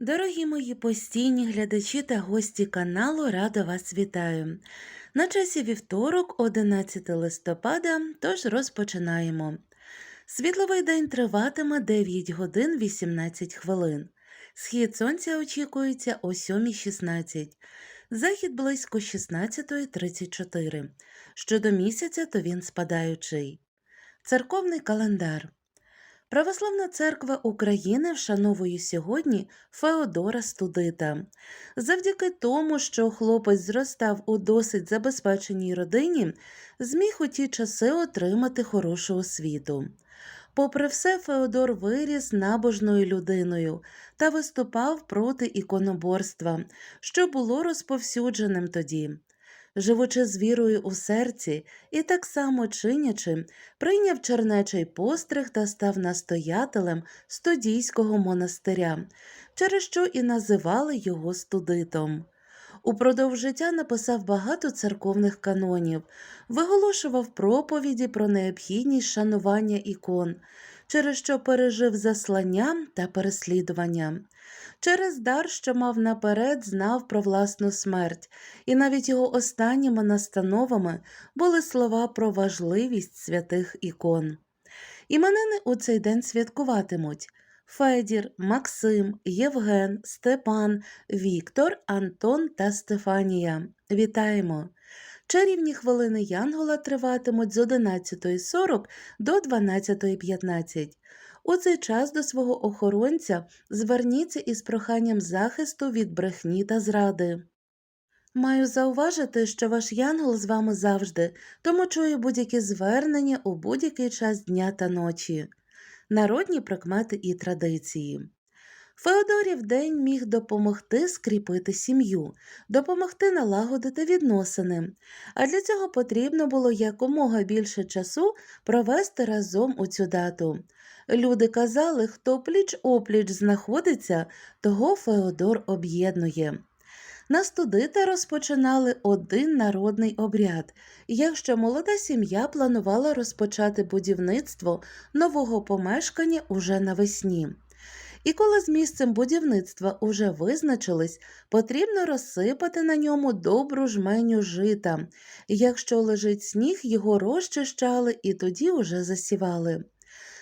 Дорогі мої постійні глядачі та гості каналу, рада вас вітаю. На часі вівторок, 11 листопада, тож розпочинаємо. Світловий день триватиме 9 годин 18 хвилин. Схід сонця очікується о 7.16, захід близько 16.34. Щодо місяця, то він спадаючий. Церковний календар. Православна церква України вшановує сьогодні Феодора Студита. Завдяки тому, що хлопець зростав у досить забезпеченій родині, зміг у ті часи отримати хорошу освіту. Попри все, Феодор виріс набожною людиною та виступав проти іконоборства, що було розповсюдженим тоді. Живучи з вірою у серці і так само чинячи, прийняв чернечий постриг та став настоятелем студійського монастиря, через що і називали його студитом. Упродовж життя написав багато церковних канонів, виголошував проповіді про необхідність шанування ікон, через що пережив заслання та переслідування. Через дар, що мав наперед, знав про власну смерть, і навіть його останніми настановами були слова про важливість святих ікон. Іменини у цей день святкуватимуть Федір, Максим, Євген, Степан, Віктор, Антон та Стефанія. Вітаємо! Чарівні хвилини Янгола триватимуть з 11.40 до 12.15. У цей час до свого охоронця зверніться із проханням захисту від брехні та зради. Маю зауважити, що ваш янгол з вами завжди, тому чує будь-які звернення у будь-який час дня та ночі, народні прикмети і традиції. Феодорів день міг допомогти скріпити сім'ю, допомогти налагодити відносини, а для цього потрібно було якомога більше часу провести разом у цю дату. Люди казали, хто пліч опліч знаходиться, того Феодор об'єднує. На студита розпочинали один народний обряд, якщо молода сім'я планувала розпочати будівництво нового помешкання уже навесні. І коли з місцем будівництва уже визначились, потрібно розсипати на ньому добру жменю жита. Якщо лежить сніг, його розчищали і тоді уже засівали.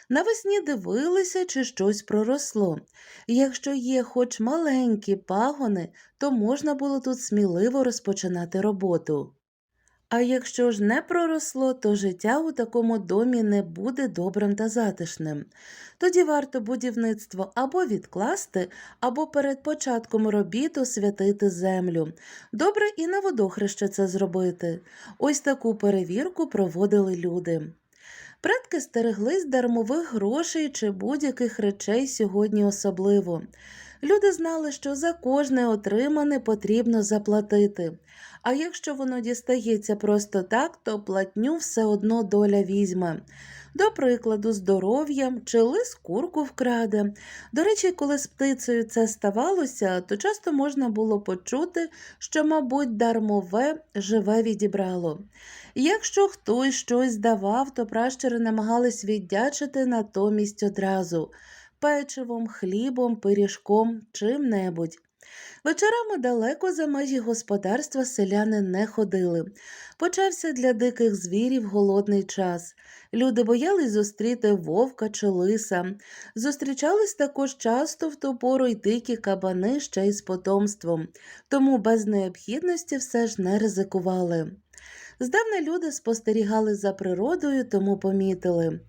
Навесні дивилися, чи щось проросло. Якщо є хоч маленькі пагони, то можна було тут сміливо розпочинати роботу. А якщо ж не проросло, то життя у такому домі не буде добрим та затишним. Тоді варто будівництво або відкласти, або перед початком робіт освятити землю. Добре і на водохреще це зробити. Ось таку перевірку проводили люди. Предки стереглись дармових грошей чи будь-яких речей сьогодні особливо. Люди знали, що за кожне отримане потрібно заплатити. А якщо воно дістається просто так, то платню все одно доля візьме. До прикладу, здоров'ям чи лис курку вкраде. До речі, коли з птицею це ставалося, то часто можна було почути, що, мабуть, дармове живе відібрало. Якщо хтось щось давав, то пращури намагались віддячити натомість одразу печивом, хлібом, пиріжком, чим-небудь. Вечорами далеко за межі господарства селяни не ходили. Почався для диких звірів голодний час. Люди боялись зустріти вовка чи лиса. Зустрічались також часто в ту пору й дикі кабани ще й з потомством, тому без необхідності все ж не ризикували. Здавна люди спостерігали за природою, тому помітили.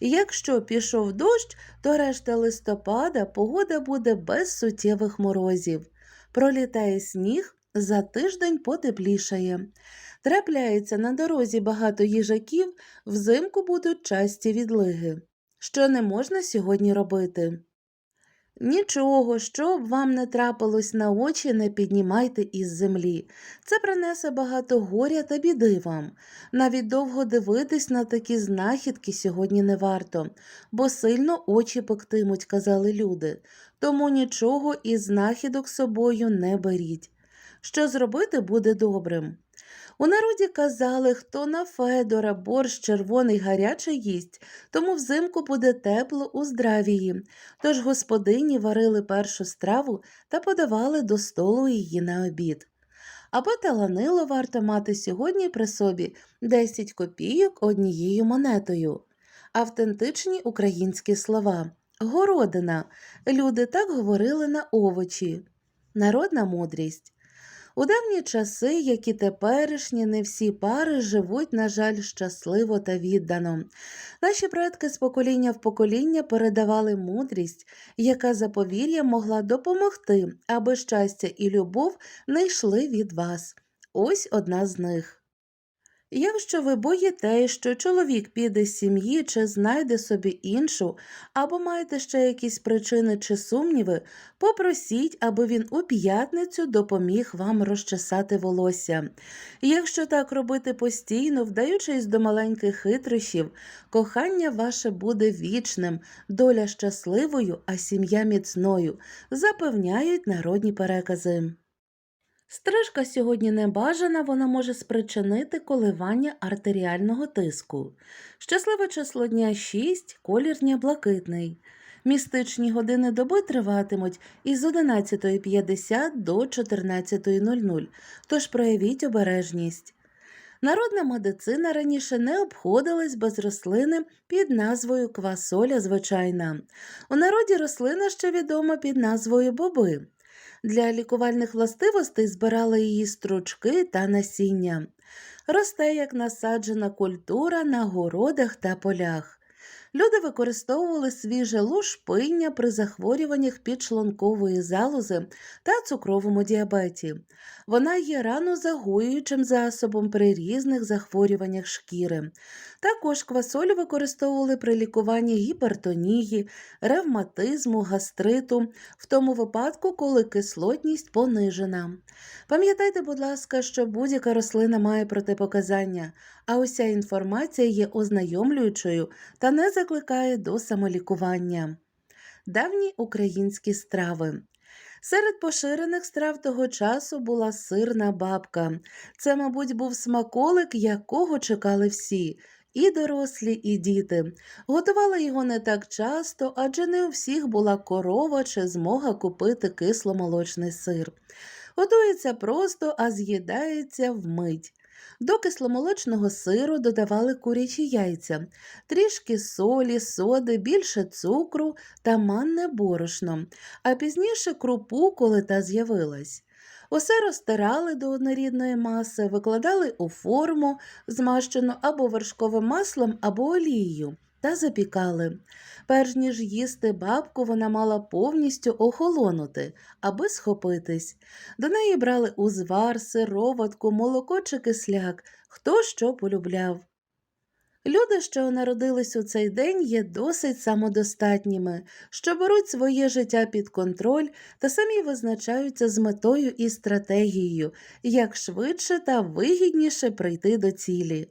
Якщо пішов дощ, то решта листопада погода буде без суттєвих морозів. Пролітає сніг, за тиждень потеплішає. Трапляється на дорозі багато їжаків, взимку будуть часті відлиги. Що не можна сьогодні робити? Нічого, що б вам не трапилось на очі, не піднімайте із землі. Це принесе багато горя та біди вам. Навіть довго дивитись на такі знахідки сьогодні не варто, бо сильно очі пектимуть, казали люди. Тому нічого із знахідок собою не беріть. Що зробити буде добрим? У народі казали, хто на Федора борщ червоний гарячий їсть, тому взимку буде тепло у здравії. Тож господині варили першу страву та подавали до столу її на обід. Аби таланило варто мати сьогодні при собі 10 копійок однією монетою. Автентичні українські слова. Городина. Люди так говорили на овочі. Народна мудрість. У давні часи, як і теперішні, не всі пари живуть, на жаль, щасливо та віддано. Наші предки з покоління в покоління передавали мудрість, яка за повір'ям могла допомогти, аби щастя і любов не йшли від вас. Ось одна з них. Якщо ви боїтесь, що чоловік піде з сім'ї чи знайде собі іншу, або маєте ще якісь причини чи сумніви, попросіть, аби він у п'ятницю допоміг вам розчесати волосся. Якщо так робити постійно, вдаючись до маленьких хитрощів, кохання ваше буде вічним, доля щасливою, а сім'я міцною, запевняють народні перекази. Стрижка сьогодні не бажана, вона може спричинити коливання артеріального тиску. Щасливе число дня 6, колір дня блакитний. Містичні години доби триватимуть із 11.50 до 14.00, тож проявіть обережність. Народна медицина раніше не обходилась без рослини під назвою квасоля звичайна. У народі рослина ще відома під назвою боби. Для лікувальних властивостей збирали її стручки та насіння. Росте як насаджена культура на городах та полях. Люди використовували свіже лушпиння при захворюваннях підшлункової залози та цукровому діабеті. Вона є ранозагоюючим засобом при різних захворюваннях шкіри. Також квасолю використовували при лікуванні гіпертонії, ревматизму, гастриту, в тому випадку, коли кислотність понижена. Пам'ятайте, будь ласка, що будь-яка рослина має протипоказання, а уся інформація є ознайомлюючою та не закликає до самолікування. Давні українські страви. Серед поширених страв того часу була сирна бабка. Це, мабуть, був смаколик, якого чекали всі. І дорослі, і діти. Готували його не так часто, адже не у всіх була корова чи змога купити кисломолочний сир. Готується просто, а з'їдається вмить. До кисломолочного сиру додавали курячі яйця, трішки солі, соди, більше цукру та манне борошно, а пізніше крупу, коли та з'явилась. Усе розтирали до однорідної маси, викладали у форму, змащену або вершковим маслом, або олією, та запікали. Перш ніж їсти бабку, вона мала повністю охолонути, аби схопитись. До неї брали узвар, сироватку, молоко чи кисляк, хто що полюбляв. Люди, що народились у цей день, є досить самодостатніми, що беруть своє життя під контроль та самі визначаються з метою і стратегією, як швидше та вигідніше прийти до цілі.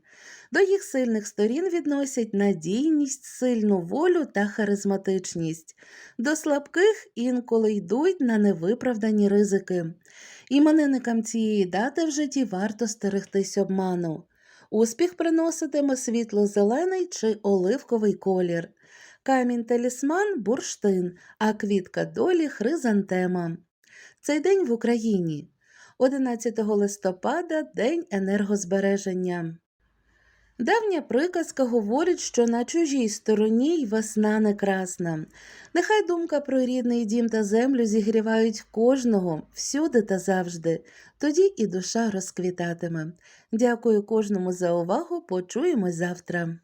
До їх сильних сторін відносять надійність, сильну волю та харизматичність. До слабких інколи йдуть на невиправдані ризики. Іменинникам цієї дати в житті варто стерегтись обману. Успіх приноситиме світло-зелений чи оливковий колір. Камінь талісман бурштин, а квітка долі хризантема. Цей день в Україні. 11 листопада День енергозбереження. Давня приказка говорить, що на чужій стороні й весна не красна. Нехай думка про рідний дім та землю зігрівають кожного, всюди та завжди, тоді і душа розквітатиме. Дякую кожному за увагу. Почуємось завтра.